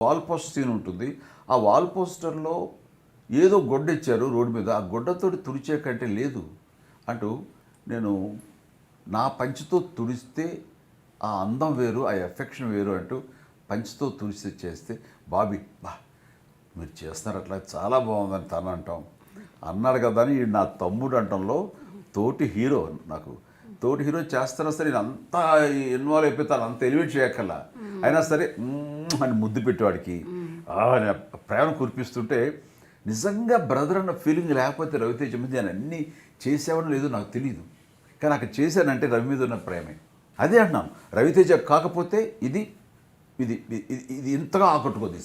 Wall poster scene ఉంటుంది. ఆ wall పోస్టర్లో ఏదో గొడ్డ ఇచ్చారు రోడ్డు మీద. ఆ గొడ్డతోటి తుడిచే కంటే లేదు అంటూ నేను నా పంచితో తుడిస్తే ఆ అందం వేరు ఆ ఎఫెక్షన్ వేరు అంటూ పంచితో తుడిస్తే చేస్తే బాబీ బా మీరు చేస్తున్నారు అట్లా చాలా బాగుందని తను అంటాం. అన్నాడు కదా అని నా తమ్ముడు అంటంలో తోటి హీరో నాకు. తోటి హీరో చేస్తున్నా సరే నేను అంతా ఇన్వాల్వ్ అయిపోతాను అంత ఎలివేట్ చేయక్కల అయినా సరే అని ముద్దు పెట్టేవాడికి. ప్రేమ కురిపిస్తుంటే నిజంగా బ్రదర్ అన్న ఫీలింగ్ లేకపోతే రవితేజ మీద నేను అన్నీ చేసేవాడు లేదో నాకు తెలియదు కానీ అక్కడ చేశానంటే రవి మీద ఉన్న ప్రేమే. అదే అంటున్నాను రవితేజ కాకపోతే ఇది ఇది ఇది ఇంతగా ఆకట్టుకోదు ఈ